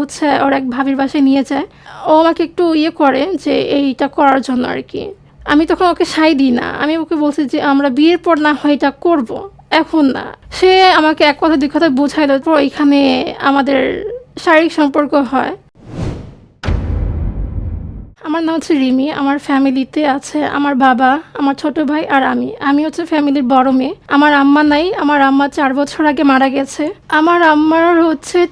হচ্ছে ওর এক ভাবির বাসায় নিয়ে যায়। ও আমাকে একটু ইয়ে করে যে এইটা করার জন্য আর কি। আমি তখন ওকে সাই দিই না। আমি ওকে বলছি যে আমরা বিয়ের পর না হয় এটা করব। এখন না। সে আমাকে এক কথা দুই কথা বোঝাইল পর এখানে আমাদের শারীরিক সম্পর্ক হয়। আমার নাম হচ্ছে রিমি, আমার ফ্যামিলিতে আছে আমার বাবা, আমার ছোট ভাই আর আমি। আমি হচ্ছে ফ্যামিলির বড় মেয়ে। আমার আম্মা নাই, আমার আম্মা চার বছর আগে মারা গেছে। আমার আম্মার হচ্ছে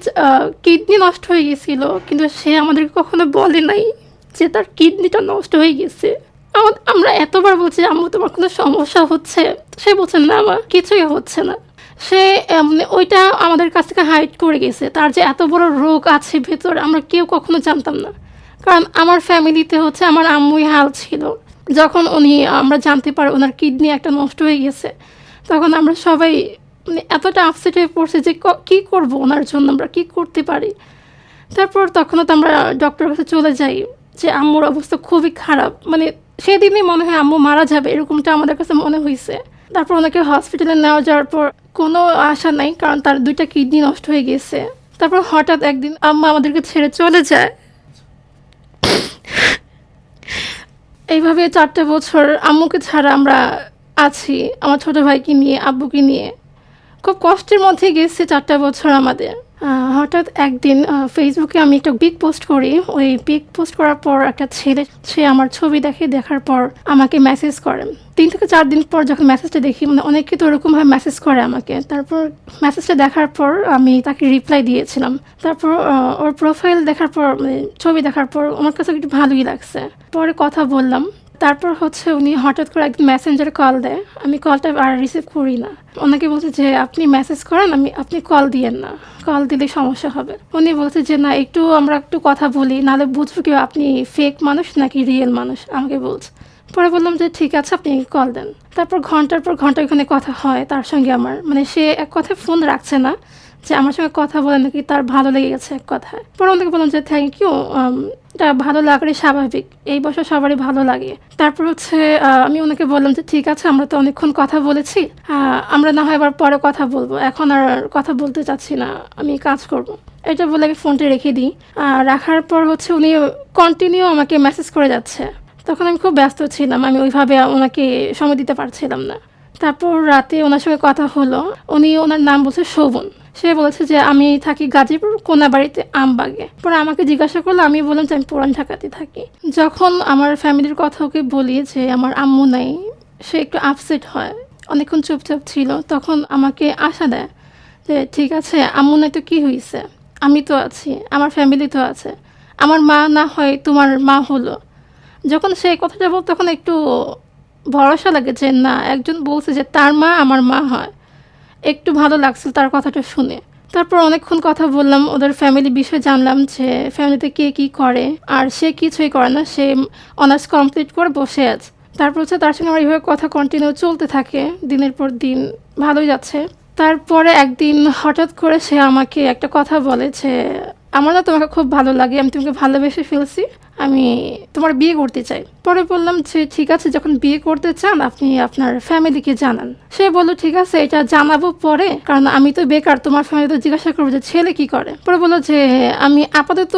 কিডনি নষ্ট হয়ে গেছিল, কিন্তু সে আমাদেরকে কখনো বলে নাই যে তার কিডনিটা নষ্ট হয়ে গেছে। আমা- আমরা এতবার বলছি, আম্মু, তোমার কোনো সমস্যা হচ্ছে? সে বলছে, না আমার কিছুই হচ্ছে না। সে মানে ওইটা আমাদের কাছ থেকে হাইড করে গেছে। তার যে এত বড় রোগ আছে ভেতর, আমরা কেউ কখনো জানতাম না। কারণ আমার ফ্যামিলিতে হচ্ছে আমার আম্মুই হাল ছিল। যখন উনি, আমরা জানতে পারি ওনার কিডনি একটা নষ্ট হয়ে গেছে, তখন আমরা সবাই মানে এতটা আপসেট হয়ে পড়ছে যে ক- করব ওনার জন্য, আমরা কী করতে পারি? তারপর তখনও তো আমরা ডক্টরের কাছে চলে যাই যে আম্মুর অবস্থা খুবই খারাপ। মানে সেদিনই মনে হয় আম্মু মারা যাবে, এরকমটা আমাদের কাছে মনে হয়েছে তারপর ওনাকে হসপিটালে নেওয়া যাওয়ার পর কোনো আশা নাই, কারণ তার দুইটা কিডনি নষ্ট হয়ে গেছে। তারপর হঠাৎ একদিন আম্মা আমাদেরকে ছেড়ে চলে যায়। এইভাবে চারটে বছর আম্মুকে ছাড়া আমরা আছি, আমার ছোট ভাইকে নিয়ে, আব্বুকে নিয়ে। খুব কষ্টের মধ্যে গেছে চারটা বছর আমাদের। হঠাৎ একদিন ফেসবুকে আমি একটা পিক পোস্ট করি। ওই পিক পোস্ট করার পর একটা ছেলে, সে আমার ছবি দেখে, দেখার পর আমাকে মেসেজ করে। তিন থেকে চার দিন পর যখন মেসেজটা দেখি মানে অনেকে তো ওরকমভাবে মেসেজ করে আমাকে। তারপর মেসেজটা দেখার পর আমি তাকে রিপ্লাই দিয়েছিলাম। তারপর ওর প্রোফাইল দেখার পর মানে ছবি দেখার পর আমার কাছে একটু ভালোই লাগছে। পরে কথা বললাম। তারপর হচ্ছে উনি হঠাৎ করে একদিন মেসেঞ্জারে কল দেয়। আমি কলটা আর রিসিভ করি না। ওনাকে বলছে যে, আপনি মেসেজ করেন, আমি, আপনি কল দিয়েন না। কল দিলে সমস্যা হবে। উনি বলছে যে, না, একটু আমরা একটু কথা বলি, নাহলে বুঝব কি, আপনি ফেক মানুষ নাকি রিয়েল মানুষ? আমাকে বলছে। পরে বললাম যে, ঠিক আছে, আপনি কল দেন। তারপর ঘণ্টার পর ঘণ্টা ওখানে কথা হয় তার সঙ্গে আমার। মানে সে এক কথায় ফোন রাখছে না। যে আমার সঙ্গে কথা বলে নাকি তার ভালো লেগে গেছে এক কথায়। পরে ওনাকে বললাম যে থ্যাংক ইউ এটা ভালো লাগারই স্বাভাবিক। এই বছর সবারই ভালো লাগে। তারপর হচ্ছে আমি ওনাকে বললাম যে, ঠিক আছে, আমরা তো অনেকক্ষণ কথা বলেছি। আমরা না হয় এবার পরে কথা বলব। এখন আর কথা বলতে চাচ্ছি না। আমি কাজ করব। এটা বলে আমি ফোনটা রেখে দিই। রাখার পর হচ্ছে উনি কন্টিনিউ আমাকে মেসেজ করে যাচ্ছে। তখন আমি খুব ব্যস্ত ছিলাম। আমি ওইভাবে ওনাকে সময় দিতে পারছিলাম না। তারপর রাতে ওনার সঙ্গে কথা হলো। উনি ওনার নাম বলছে শোভন। সে বলেছে যে আমি থাকি গাজীপুর কোনাবাড়িতে আমবাগে। পরে আমাকে জিজ্ঞাসা করল, আমি বললাম যে আমি পুরান ঢাকাতে থাকি। যখন আমার ফ্যামিলির কথা ওকে বলি যে আমার আম্মু নাই, সে একটু আপসেট হয়, অনেকক্ষণ চুপচাপ ছিল, তখন আমাকে আশা দেয় যে ঠিক আছে, আম্মু নাই তো কী হয়েছে আমি তো আছি, আমার ফ্যামিলি তো আছে। আমার মা না হয় তোমার মা হলো। যখন সেই কথাটা বল তখন একটু ভরসা লাগে যে না, একজন বলছে যে তার মা আমার মা হয়। একটু ভালো লাগছিল তার কথাটা শুনে। তারপর অনেকক্ষণ কথা বললাম, ওদের ফ্যামিলি বিষয়ে জানলাম যে ফ্যামিলিতে কে কী করে, আর সে কিছুই করে না, সে অনার্স কমপ্লিট করে বসে আছে। তারপর হচ্ছে তার সঙ্গে আমার এইভাবে কথা কন্টিনিউ চলতে থাকে, দিনের পর দিন ভালোই যাচ্ছে। তারপরে একদিন হঠাৎ করে সে আমাকে একটা কথা বলে যে, আমার না তোমাকে খুব ভালো লাগে, আমি তোমাকে ভালোবেসে ফেলছি আমি তোমার বিয়ে করতে চাই। পরে বললাম যে ঠিক আছে, যখন বিয়ে করতে চান, আপনি আপনার ফ্যামিলিকে জানান। সে বলল, ঠিক আছে, এটা জানাব পরে, কারণ আমি তো বেকার, তোমার ফ্যামিলি তো জিজ্ঞাসা করব যে ছেলে কি করে? পরে বলল যে, আমি আপাতত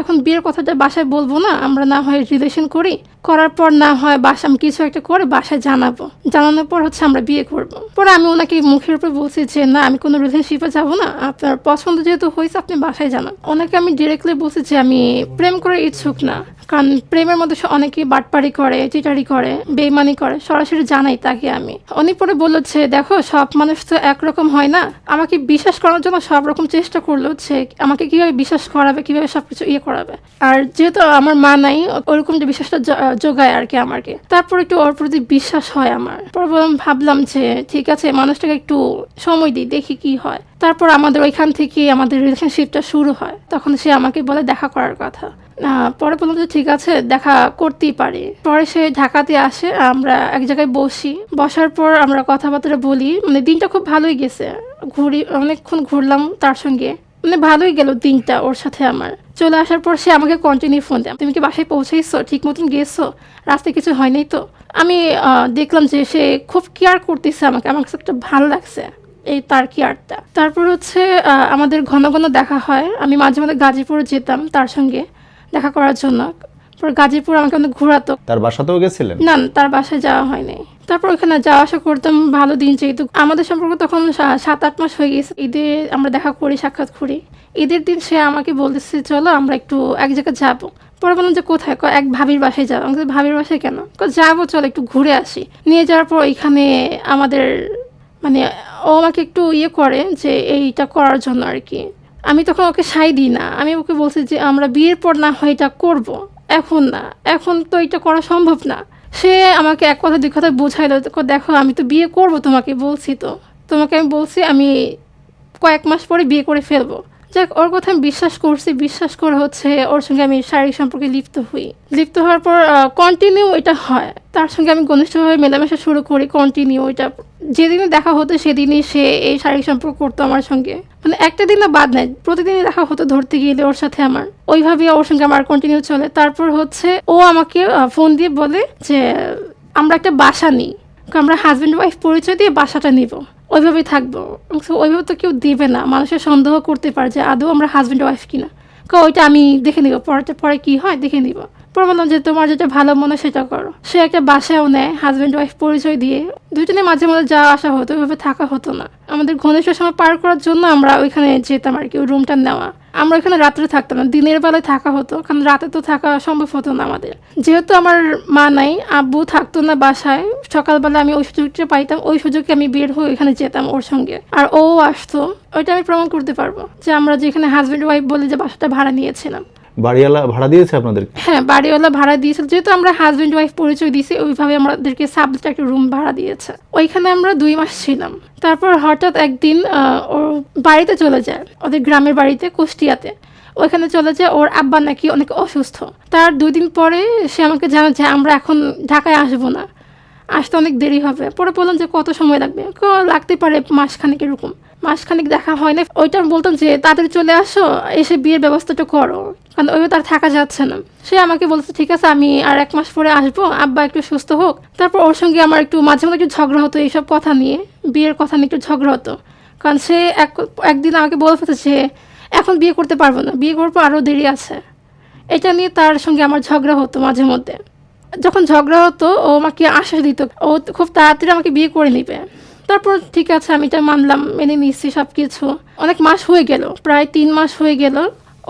এখন বিয়ের কথাটা বাসায় বলব না, আমরা না হয় রিলেশন করি। করার পর না হয় বাসা, আমি কিছু একটা করে বাসায় জানাব। জানানোর পর হচ্ছে আমরা বিয়ে করব। পরে আমি ওনাকে মুখের উপর বলছি যে, না, আমি কোনো রিলেশনশিপে যাব না, আপনার পছন্দ যেহেতু হয়েছে, আপনি বাসায় জানান। ওনাকে আমি ডিরেক্টলি বলছি যে, আমি প্রেম করে ইচ্ছুক না। কারণ প্রেমের মধ্যে সে অনেকেই বাটপারি করে, চিটারি করে, বেইমানি করে, সরাসরি জানাই তাকে আমি। উনি পরে বলল যে, দেখো, সব মানুষ তো একরকম হয় না। আমাকে বিশ্বাস করার জন্য সব রকম চেষ্টা করল যে, আমাকে কীভাবে বিশ্বাস করাবে, কীভাবে সবকিছু ইয়ে করাবে। আর যেহেতু আমার মা নাই, ওরকম যে বিশ্বাসটা যোগায় আর কি আমাকে। তারপর একটু ওর প্রতি বিশ্বাস হয় আমার। পরে ভাবলাম যে, ঠিক আছে, মানুষটাকে একটু সময় দিই, দেখি কি হয়। তারপর আমাদের ওইখান থেকে আমাদের রিলেশনশিপটা শুরু হয়। তখন সে আমাকে বলে, দেখা করার কথা। পরে বললাম যে ঠিক আছে, দেখা করতেই পারি। পরে সে ঢাকাতে আসে, আমরা এক জায়গায় বসি। বসার পর আমরা কথাবার্তা বলি। মানে দিনটা খুব ভালোই গেছে। ঘুরি, অনেকক্ষণ ঘুরলাম তার সঙ্গে। মানে ভালোই গেল দিনটা ওর সাথে আমার। চলে আসার পর সে আমাকে কন্টিনিউ ফোন দেয়। তুমি কি বাসায় পৌঁছেইছো? ঠিক মতন গেছো? রাস্তায় কিছু হয়নি তো? আমি দেখলাম যে সে খুব কেয়ার করতেছে আমাকে। আমার কাছে একটা ভালো লাগছে এই তার কেয়ারটা তারপর হচ্ছে আমাদের ঘন ঘন দেখা হয়। আমি মাঝে মাঝে গাজীপুর যেতাম তার সঙ্গে। দেখা করার জন্য। পর গাজীপুর আমাকে অনেক ঘোরাতো। তার বাসাতেও গেছিলেন? না না, তার বাসায় যাওয়া হয়নি। তারপর ওখানে যাওয়া আসা করতাম ভালো দিন যেহেতু আমাদের সম্পর্ক তখন সা- সাত আট মাস হয়ে গেছে। ঈদে আমরা দেখা করি সাক্ষাৎ করি। ঈদের দিন সে আমাকে বলতেছে চলো আমরা একটু এক জায়গায় যাব। পরে বললাম যে কোথায়? কয়, এক ভাবির বাসায় যাব আমাকে ভাবির বাসায় কেন? কয়, যাব চলো একটু ঘুরে আসি। নিয়ে যাওয়ার পর এখানে আমাদের মানে ও আমাকে একটু ইয়ে করে যে এইটা করার জন্য আর কি। আমি তখন ওকে সাই দিই না। আমি ওকে বলছি যে, আমরা বিয়ের পর না হয় এটা করব। এখন না। এখন তো এটা করা সম্ভব না। সে আমাকে এক কথা দুই কথা বোঝাইলো দেখো, আমি তো বিয়ে করব তোমাকে। বলছি তো। তোমাকে আমি বলছি, আমি কয়েক মাস পরে বিয়ে করে ফেলব। যাক, ওর কথা আমি বিশ্বাস করছি। বিশ্বাস করে হচ্ছে ওর সঙ্গে আমি শারীরিক সম্পর্কে লিপ্ত হই। লিপ্ত হওয়ার পর কন্টিনিউ এটা হয়। তার সঙ্গে আমি ঘনিষ্ঠভাবে মেলামেশা শুরু করি কন্টিনিউ এটা। যেদিনে দেখা হতো সেদিনই সে এই শারীরিক সম্পর্ক করতো আমার সঙ্গে। মানে একটা দিন না বাদ নাই, প্রতিদিনই দেখা হতো ধরতে গেলে ওর সাথে আমার। ওইভাবে ওর সঙ্গে আমার কন্টিনিউ চলে। তারপর হচ্ছে ও আমাকে ফোন দিয়ে বলে যে, আমরা একটা বাসা নিই। আমরা হাজব্যান্ড ওয়াইফ পরিচয় দিয়ে বাসাটা নিব। ওইভাবেই থাকব। ওইভাবে তো কেউ দেবে না। মানুষের সন্দেহ করতে পারে যে আদৌ আমরা হাজব্যান্ড ওয়াইফ কিনা। ওইটা আমি দেখে নিব। পরে পরে কী হয় দেখে নিব। পরে বললাম যে তোমার যেটা ভালো মনে সেটা করো। সে একটা বাসায়ও নেয় হাজব্যান্ড ওয়াইফ পরিচয় দিয়ে। দুজনে মাঝে মাঝে যাওয়া আসা হতো ওইভাবে থাকা হতো না। আমাদের ঘনিষ্ঠ সময় পার করার জন্য আমরা ওইখানে যেতাম আর কি, ওই রুমটা নেওয়া। আমরা ওখানে রাত্রে থাকতাম না, দিনের বেলায় থাকা হতো, কারণ রাতে তো থাকা সম্ভব হতো না আমাদের। যেহেতু আমার মা নাই, আব্বু থাকতো না বাসায়, সকালবেলা আমি ওই সুযোগটা পাইতাম, ওই সুযোগে আমি বের হয়ে ওইখানে যেতাম ওর সঙ্গে। আর ও আসতো, ওইটা আমি প্রমাণ করতে পারব যে আমরা যেখানে হাজব্যান্ড ওয়াইফ বলে যে বাসাটা ভাড়া নিয়েছিলাম। বাড়িওয়ালা ভাড়া দিয়েছে আপনাদেরকে? হ্যাঁ বাড়িওয়ালা ভাড়া দিয়েছিল যেহেতু আমরা হাজব্যান্ড ওয়াইফ পরিচয় দিয়েছি, ওইভাবে আমাদেরকে সাবজেক্ট একটা রুম ভাড়া দিয়েছে। ওইখানে আমরা দুই মাস ছিলাম। তারপর হঠাৎ একদিন ওর বাড়িতে চলে যায়। ওদের গ্রামের বাড়িতে, কুষ্টিয়াতে। ওইখানে চলে যায়, ওর আব্বা নাকি অনেক অসুস্থ। তার দুই দিন পরে সে আমাকে জানা যে, আমরা এখন ঢাকায় আসব না। আসতে অনেক দেরি হবে। পরে বললাম যে, কত সময় লাগবে? লাগতে পারে মাসখানেক এরকম। মাসখানেক দেখা হয় না ওইটা আমি বলতাম যে, তাড়াতাড়ি চলে আসো, এসে বিয়ের ব্যবস্থাটা করো। কারণ ওইভাবে তার থাকা যাচ্ছে না। সে আমাকে বলছে, ঠিক আছে, আমি আর এক মাস পরে আসব, আব্বা একটু সুস্থ হোক। তারপর ওর সঙ্গে আমার একটু মাঝে মাঝে একটু ঝগড়া হতো, এইসব কথা নিয়ে, বিয়ের কথা নিয়ে একটু ঝগড়া হতো। কারণ সে এক, একদিন আমাকে বলে ফেলছে যে, এখন বিয়ে করতে পারব না, বিয়ে করব আরও দেরি আছে। এটা নিয়ে তার সঙ্গে আমার ঝগড়া হতো মাঝে মধ্যে। যখন ঝগড়া হতো, ও আমাকে আশ্বাস দিত, ও খুব তাড়াতাড়ি আমাকে বিয়ে করে নিবে। তারপর ঠিক আছে, আমি এটা মানলাম, মেনে নিচ্ছি সব কিছু অনেক মাস হয়ে গেল, প্রায় তিন মাস হয়ে গেল,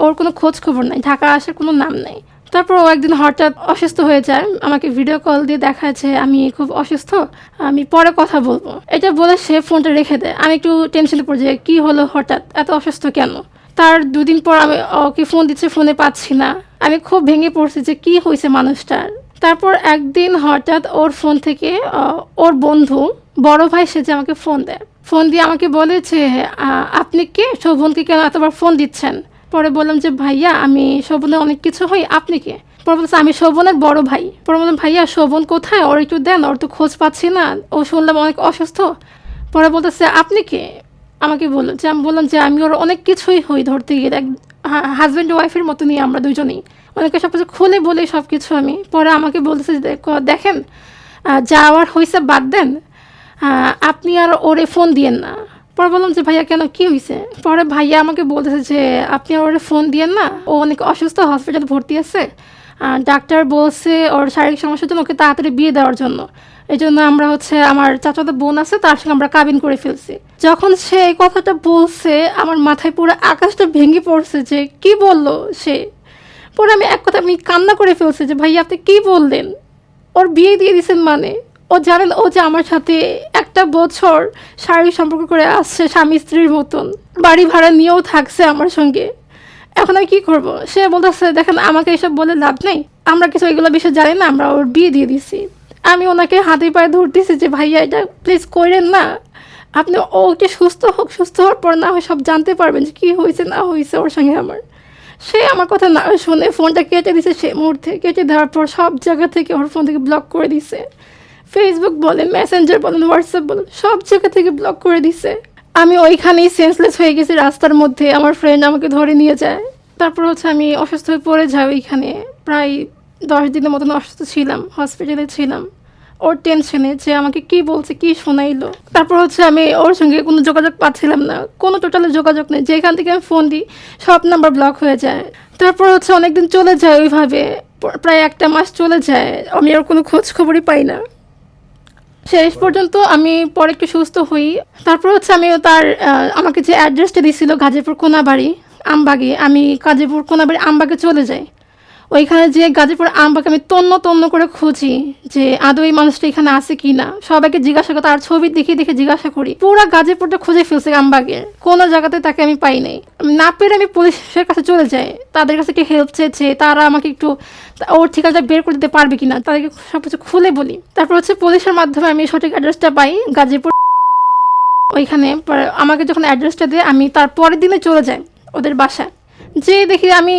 ওর কোনো খোঁজ খবর নাই, ঢাকা আসার কোনো নাম নেই। তারপর ও একদিন হঠাৎ অসুস্থ হয়ে যায়, আমাকে ভিডিও কল দিয়ে দেখায় যে আমি খুব অসুস্থ, আমি পরে কথা বলব। এটা বলে সে ফোনটা রেখে দেয়। আমি একটু টেনশনে পড়ে যাই, কী হলো হঠাৎ, এত অসুস্থ কেন? তার দুদিন পর আমি ওকে ফোন দিচ্ছে ফোনে পাচ্ছি না। আমি খুব ভেঙে পড়ছি যে কি হয়েছে মানুষটার। তারপর একদিন হঠাৎ ওর ফোন থেকে ওর বন্ধু, বড় ভাই সেজে আমাকে ফোন দেয়। ফোন দিয়ে আমাকে বলে যে আপনি কে? শোভনকে কেন এতবার ফোন দিচ্ছেন? পরে বললাম যে, ভাইয়া, আমি শোভনের অনেক কিছু হই, আপনি কে? পরে বলছে, আমি শোভনের বড় ভাই। পরে বললাম, ভাইয়া, শোভন কোথায়? ওর একটু দেন, ওর তো খোঁজ পাচ্ছি না। ও শুনলাম অনেক অসুস্থ। পরে বলতেছে, আপনি কে? আমাকে বলল, যে আমি বললাম যে, আমি ওর অনেক কিছুই হই ধরতে গেলে হাজব্যান্ড ওয়াইফের মতো নিয়ে আমরা দুজনেই। অনেকে সব কিছু খুলে বলে সব কিছু আমি। পরে আমাকে বলতেছে দেখেন যাওয়ার হয়েছে বাদ দেন। আপনি আর ওরে ফোন দিয়েন না। পরে বললাম যে, ভাইয়া, কেন? কি হয়েছে? পরে ভাইয়া আমাকে বলতেছে যে, আপনি আর ওরে ফোন দিয়েন না। ও অনেক অসুস্থ হসপিটালে ভর্তি আছে। আর ডাক্তার বলছে ওর শারীরিক সমস্যার জন্য ওকে তাড়াতাড়ি বিয়ে দেওয়ার জন্য। এই জন্য আমরা হচ্ছে আমার চাচাতো বোন আছে, তার সঙ্গে আমরা কাবিন করে ফেলছি। যখন সে এই কথাটা বলছে, আমার মাথায় পুরো আকাশটা ভেঙে পড়ছে যে, কি বলল সে? পরে আমি এক কথা আমি কান্না করে ফেলছি যে ভাই আপনি কি বললেন? ওর বিয়ে দিয়ে দিয়েছেন মানে? ও জানেন ও যে আমার সাথে একটা বছর শারীরিক সম্পর্ক করে আসছে স্বামী স্ত্রীর মতন। বাড়ি ভাড়া নিয়েও থাকছে আমার সঙ্গে। এখন আমি কি করব? সে বলতেছে, দেখেন, আমাকে এসব বলে লাভ নেই। আমরা কিছু এগুলো বিষয়ে জানি না, আমরা ওর বিয়ে দিয়ে দিছি। আমি ওনাকে হাতে পায়ে ধরতেছি যে, ভাইয়া, এটা প্লিজ করেন না। আপনি ও একটু সুস্থ হোক, সুস্থ হওয়ার পর না হয় সব জানতে পারবেন যে কী হয়েছে, না হয়েছে ওর সঙ্গে আমার। সে আমার কথা না শুনে ফোনটা কেটে দিছে সে মুহূর্তে, কেটে দেওয়ার পর সব জায়গা থেকে ওর ফোন থেকে ব্লক করে দিছে। ফেসবুক বলেন মেসেঞ্জার বলেন হোয়াটসঅ্যাপ বলেন, সব জায়গা থেকে ব্লক করে দিছে। আমি ওইখানেই সেন্সলেস হয়ে গেছি রাস্তার মধ্যে, আমার ফ্রেন্ড আমাকে ধরে নিয়ে যায়। তারপর হচ্ছে আমি অসুস্থ হয়ে পড়ে যাই ওইখানে। প্রায় দশ দিনের মতন অসুস্থ ছিলাম হসপিটালে ছিলাম। ওর টেনশনে যে আমাকে কি বলছে, কি শোনাইলো। তারপর হচ্ছে আমি ওর সঙ্গে কোনো যোগাযোগ পাচ্ছিলাম না। কোনো টোটালি যোগাযোগ নেই। যেখান থেকে আমি ফোন দিই, সব নাম্বার ব্লক হয়ে যায়। তারপর হচ্ছে অনেকদিন চলে যায় ওইভাবে। প্রায় একটা মাস চলে যায়। আমি ওর কোনো খোঁজ খবরই পাই না। শেষ পর্যন্ত আমি পরে একটু সুস্থ হই। তারপর হচ্ছে আমি তার আমাকে যে অ্যাড্রেসটা দিয়েছিল গাজীপুর কোনাবাড়ি, আমবাগে, আমি গাজীপুর কোনাবাড়ি আমবাগে চলে যাই। ওইখানে যে গাজীপুর আমবাগে আমি তন্ন তন্ন করে খুঁজি যে আদৌ এই মানুষটা এখানে আছে কি না সবাইকে জিজ্ঞাসা করি তার ছবি দেখে দেখে জিজ্ঞাসা করি। পুরো গাজীপুরটা খুঁজে ফেলছে আমবাগে কোনো জায়গাতে তাকে আমি পাই নাই। না পেরে আমি পুলিশের কাছে চলে যাই। তাদের কাছে কি হেল্প চেয়েছে, তারা আমাকে একটু ওর ঠিকানাটা বের করে দিতে পারবে কিনা, তাদেরকে সব কিছু খুলে বলি। তারপর হচ্ছে পুলিশের মাধ্যমে আমি সঠিক অ্যাড্রেসটা পাই গাজীপুর। ওইখানে আমাকে যখন অ্যাড্রেসটা দেয়, আমি তার পরের দিনে চলে যাই ওদের বাসায়। যে দেখি আমি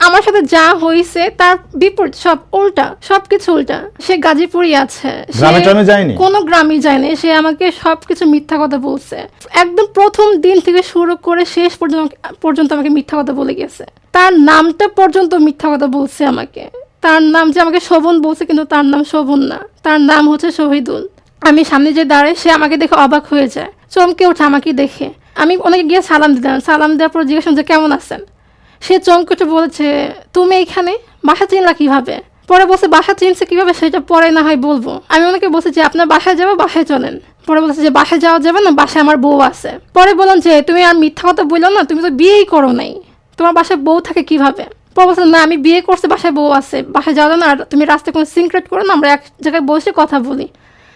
আমার সাথে যা হয়েছে তার বিপরীত সব উল্টা সব কিছু উল্টা। সে গাজীপুরই আছে। গ্রামে ট্রামে যায়নি? কোনো গ্রামই যায়নি। সে আমাকে সব কিছু মিথ্যা কথা বলছে। একদম প্রথম দিন থেকে শুরু করে শেষ পর্যন্ত পর্যন্ত আমাকে মিথ্যা কথা বলে গেছে। তার নামটা পর্যন্ত মিথ্যা কথা বলছে আমাকে। তার নাম যে আমাকে শোভন বলছে কিন্তু তার নাম শোভন না। তার নাম হচ্ছে শহীদুল। আমি সামনে যে দাঁড়াই সে আমাকে দেখে অবাক হয়ে যায়। চমকে ওঠে আমাকে দেখে। আমি অনেকে গিয়ে সালাম দিলাম। সালাম দেওয়ার পর জিজ্ঞাসা যে কেমন আছেন? সে চমকে উঠে বলেছে, তুমি এখানে? বাসা চিনলা কীভাবে? পরে বলছে, বাসা চিনছে কীভাবে সেটা পরে না হয় বলব। আমি ওনাকে বলছি যে, আপনার বাসায় যাব, বাসায় চলেন। পরে বলছে যে, বাসায় যাওয়া যাবে না, বাসায় আমার বউ আছে। পরে বললাম যে, তুমি আর মিথ্যা কথা বলল না, তুমি তো বিয়েই করো নাই। তোমার বাসায় বউ থাকে কীভাবে? পরে বলছে, না, আমি বিয়ে করছি, বাসায় বউ আছে। বাসায় যাওয়া না, আর তুমি রাস্তায় কোনো সিক্রেট করো না, আমরা এক জায়গায় বসে কথা বলি।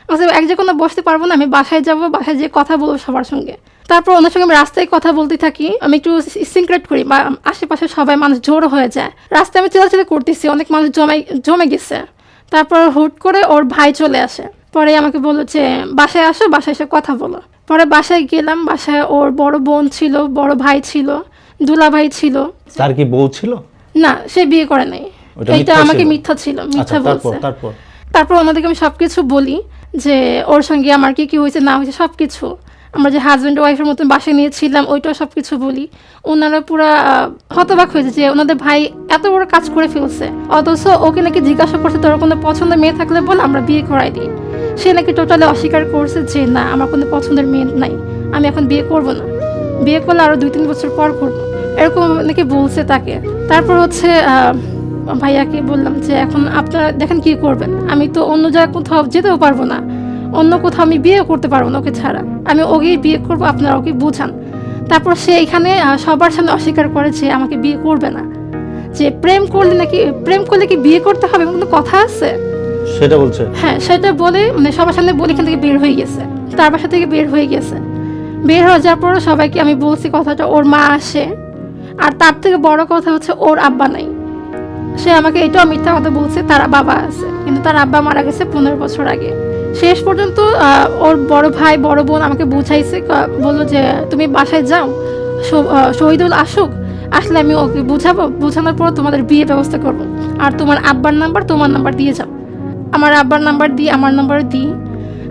আচ্ছা এক জায়গায় কোনো বসতে পারব না, আমি বাসায় যাব, বাসায় যেয়ে কথা বলব সবার সঙ্গে। তারপর ওনার সঙ্গে আমি রাস্তায় কথা বলতে থাকি আমি একটু সিক্রেট করি বা আশেপাশে সবাই মানুষ জোর হয়ে যায়। রাস্তায় আমি চেলাচেলি করতেছি অনেক মানুষ জমে জমে গেছে। তারপর হুট করে ওর ভাই চলে আসে। পরে আমাকে বলল যে বাসায় আসো বাসায় এসে কথা বলো। পরে বাসায় গেলাম বাসায় ওর বড় বোন ছিল বড় ভাই ছিল দুলা ভাই ছিল। তার কি বউ ছিল? না সে বিয়ে করে নাই। এটা আমাকে মিথ্যা ছিল আচ্ছা মিথ্যা বলছে। তারপর? তারপর ওনাদেরকে আমি সবকিছু বলি যে ওর সঙ্গে আমার কি কি হয়েছে না হয়েছে সব কিছু আমরা যে হাজব্যান্ড ওয়াইফের মতন বাসায় নিয়েছিলাম, ওইটাও সব কিছু বলি। ওনারা পুরো হতবাক হয়েছে যে ওনাদের ভাই এত বড় কাজ করে ফেলছে। অথচ ওকে নাকি জিজ্ঞাসা করছে, তোর কোনো পছন্দের মেয়ে থাকলে বল, আমরা বিয়ে করাই দিই। সে নাকি টোটালি অস্বীকার করছে যে, না, আমার কোনো পছন্দের মেয়ে নাই, আমি এখন বিয়ে করব না। বিয়ে করলে আরও দুই তিন বছর পর করব। এরকম নাকি বলছে তাকে। তারপর হচ্ছে ভাইয়াকে বললাম যে, এখন আপনারা দেখেন কি করবেন। আমি তো অন্য জায়গায় কোথাও যেতেও পারব না। অন্য কোথাও আমি বিয়ে করতে পারব না ওকে ছাড়া। আমি ওকেই বিয়ে করব আপনারা ওকে বুঝান। তারপর সে এখানে সবার সামনে অস্বীকার করে যে আমাকে বিয়ে করবে না। যে প্রেম করলে নাকি প্রেম করলে কি বিয়ে করতে হবে এমন কোনো কথা আছে? সেটা বলছে। হ্যাঁ সেটা বলে মানে সবার সামনে বলে এখান থেকে বের হয়ে গেছে। তার বাসা থেকে বের হয়ে গেছে। বের হয়ে যাওয়ার পর সবাইকে আমি বলছি কথাটা ওর মা আসে। আর তার থেকে বড় কথা হচ্ছে ওর আব্বা নাই। সে আমাকে এটাও মিথ্যা কথা বলছে তার বাবা আছে। কিন্তু তার আব্বা মারা গেছে পনেরো বছর আগে। শেষ পর্যন্ত ওর বড় ভাই বড় বোন আমাকে বুঝাইছে বলল যে তুমি বাসায় যাও শহীদুল আসুক আসলে আমি ওকে বুঝাবো বোঝানোর পর তোমাদের বিয়ে ব্যবস্থা করব। আর তোমার আব্বার নাম্বার তোমার নাম্বার দিয়ে যাও। আমার আব্বার নাম্বার দিই আমার নাম্বার দিই।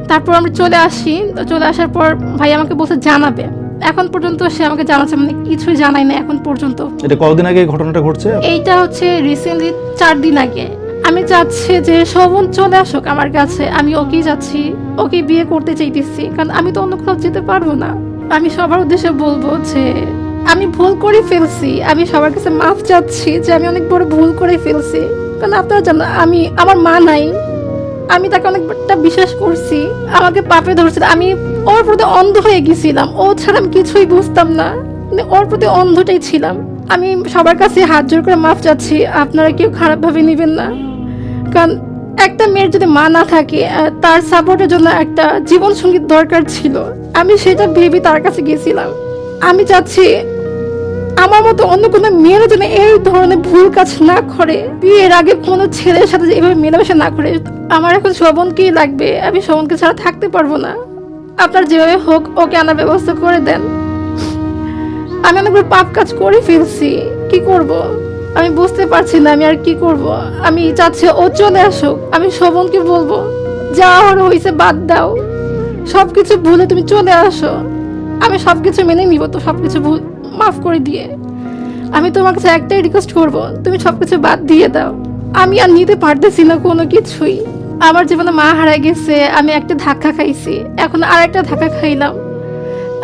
তারপর আমরা চলে আসি তো চলে আসার পর ভাই আমাকে বলছে জানাবে। এখন পর্যন্ত সে আমাকে জানাচ্ছে মানে কিছুই জানাই না এখন পর্যন্ত। এটা কতদিন আগে ঘটনাটা ঘটছে? এইটা হচ্ছে রিসেন্টলি চার দিন আগে। আমি চাচ্ছি যে শোভন চলে আসুক আমার কাছে। আমি ওকেই যাচ্ছি ওকে বিয়ে করতে চাইতেছি, কারণ আমি তো অন্য কোথাও যেতে পারব না। আমি সবার উদ্দেশ্যে বলব যে আমি ভুল করে ফেলছি, আমি সবার কাছে মাফ চাচ্ছি যে আমি অনেক বড় ভুল করে ফেলছি। কারণ আপনারা জানেন আমি, আমার মা নাই। আমি তাকে অনেকটা বিশ্বাস করছি, আমাকে পাপে ধরছিল। আমি ওর প্রতি অন্ধ হয়ে গেছিলাম, ও ছাড়া আমি কিছুই বুঝতাম না। মানে ওর প্রতি অন্ধটাই ছিলাম। আমি সবার কাছে হাত জোর করে মাফ চাচ্ছি, আপনারা কেউ খারাপভাবে নেবেন না। কারণ একটা মেয়ের যদি মা না থাকে তার সাপোর্টের জন্য একটা জীবন সংগীত দরকার ছিল। আমি সেটা ভেবে তার কাছে গেছিলাম। আমি চাচ্ছি আমার মতো অন্য কোনো মেয়েরা যেন এই ধরনের ভুল কাজ না করে। বিয়ের আগে কোনো ছেলের সাথে এভাবে মেলামেশা না করে, আমার এখন শোভনকেই লাগবে। আমি শোভনকে ছাড়া থাকতে পারব না। আপনার যেভাবে হোক, ওকে আনার ব্যবস্থা করে দেন। আমি অনেকবার পাপ কাজ করে ফেলছি। কি করব? আমি বুঝতে পারছি না আমি আর কি করব। আমি চাচ্ছি ও চলে আসুক। আমি শোভনকে বলব, যা হওয়ার হয়েছে বাদ দাও। সবকিছু ভুলে তুমি চলে আসো। আমি সবকিছু মেনে নিব তো সবকিছু ভুল, মাফ করে দিয়ে। আমি তোমার কাছে একটাই রিকোয়েস্ট করব, তুমি সবকিছু বাদ দিয়ে দাও। আমি আর নিতে পারতেছি না কোনো কিছুই। আমার জীবনে মা হারাই গেছে, আমি একটা ধাক্কা খাইছি। এখন আর একটা ধাক্কা খাইলাম।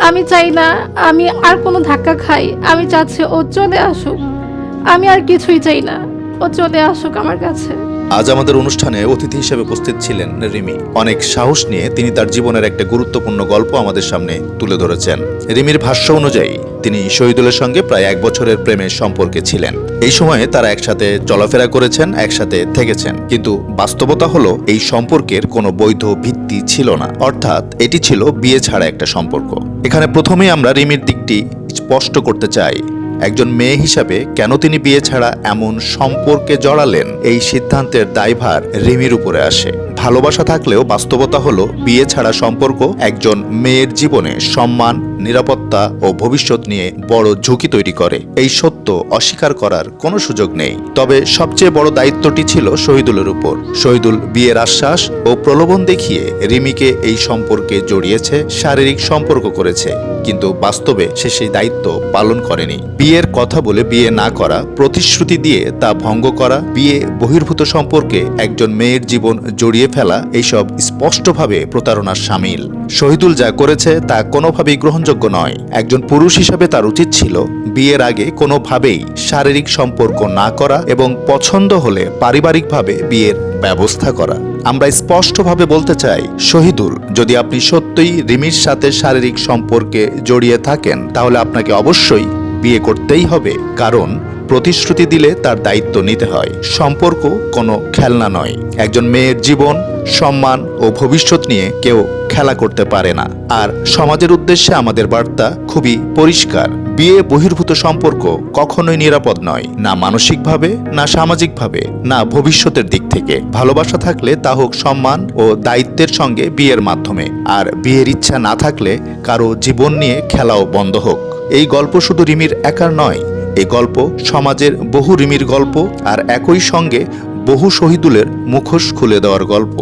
আমি চাই না আমি আর কোনো ধাক্কা খাই। আমি চাচ্ছি ও চলে আসুক। আমি আর কিছুই চাই না। ও চলে আসুক আমার কাছে। আজ আমাদের অনুষ্ঠানে অতিথি হিসেবে উপস্থিত ছিলেন রিমি। অনেক সাহস নিয়ে তিনি তার জীবনের একটা গুরুত্বপূর্ণ গল্প আমাদের সামনে তুলে ধরেছেন। রিমির ভাষ্য অনুযায়ী, তিনি শহীদুলের সঙ্গে প্রায় এক বছরের প্রেমের সম্পর্কে ছিলেন। এই সময়ে তারা একসাথে চলাফেরা করেছেন, একসাথে থেকেছেন। কিন্তু বাস্তবতা হলো, এই সম্পর্কের কোনো বৈধ ভিত্তি ছিল না। অর্থাৎ, এটি ছিল বিয়ে ছাড়া একটা সম্পর্ক। এখানে প্রথমেই আমরা রিমির দিকটি স্পষ্ট করতে চাই। একজন মেয়ে হিসাবে কেন তিনি বিয়ে ছাড়া এমন সম্পর্কে জড়ালেন? এই সিদ্ধান্তের দায়ভার রিমির উপরে আসে। ভালোবাসা থাকলেও বাস্তবতা হলো বিয়ে ছাড়া সম্পর্ক, একজন মেয়ের জীবনে সম্মান, নিরাপত্তা ও ভবিষ্যৎ নিয়ে বড় ঝুঁকি তৈরি করে। এই সত্য অস্বীকার করার কোনো সুযোগ নেই। তবে সবচেয়ে বড় দায়িত্বটি ছিল শহীদুলের উপর। শহীদুল বিয়ের আশ্বাস ও প্রলোভন দেখিয়ে রিমিকে এই সম্পর্কে জড়িয়েছে, শারীরিক সম্পর্ক করেছে। কিন্তু বাস্তবে সে সেই দায়িত্ব পালন করেনি। বিয়ের কথা বলে বিয়ে না করা, প্রতিশ্রুতি দিয়ে তা ভঙ্গ করা, বিয়ে বহির্ভূত সম্পর্কে একজন মেয়ের জীবন জড়িয়ে ফেলা, এইসব স্পষ্টভাবে প্রতারণার সামিল। শহীদুল যা করেছে তা কোনোভাবেই গ্রহণযোগ্য নয়। একজন পুরুষ হিসাবে তার উচিত ছিল বিয়ের আগে কোনোভাবেই শারীরিক সম্পর্ক না করা এবং পছন্দ হলে পারিবারিকভাবে বিয়ের ব্যবস্থা করা। আমরা স্পষ্টভাবে বলতে চাই, শহীদুল, যদি আপনি সত্যিই রিমির সাথে শারীরিক সম্পর্কে জড়িয়ে থাকেন, তাহলে আপনাকে অবশ্যই বিয়ে করতেই হবে। কারণ, প্রতিশ্রুতি দিলে তার দায়িত্ব নিতে হয়। সম্পর্ক কোনো খেলনা নয়। একজন মেয়ের জীবন, সম্মান ও ভবিষ্যৎ নিয়ে কেউ খেলা করতে পারে না। আর সমাজের উদ্দেশ্যে আমাদের বার্তা খুবই পরিষ্কার। বিয়ে বহির্ভূত সম্পর্ক কখনোই নিরাপদ নয়, না মানসিকভাবে, না সামাজিকভাবে, না ভবিষ্যতের দিক থেকে। ভালোবাসা থাকলে তা হোক সম্মান ও দায়িত্বের সঙ্গে বিয়ের মাধ্যমে, আর বিয়ের ইচ্ছা না থাকলে কারও জীবন নিয়ে খেলাও বন্ধ হোক। এই গল্প শুধু রিমির একার নয় এই গল্প সমাজের বহু রিমির গল্প আর একই সঙ্গে বহু শহীদুলের মুখোশ খুলে দেওয়ার গল্প।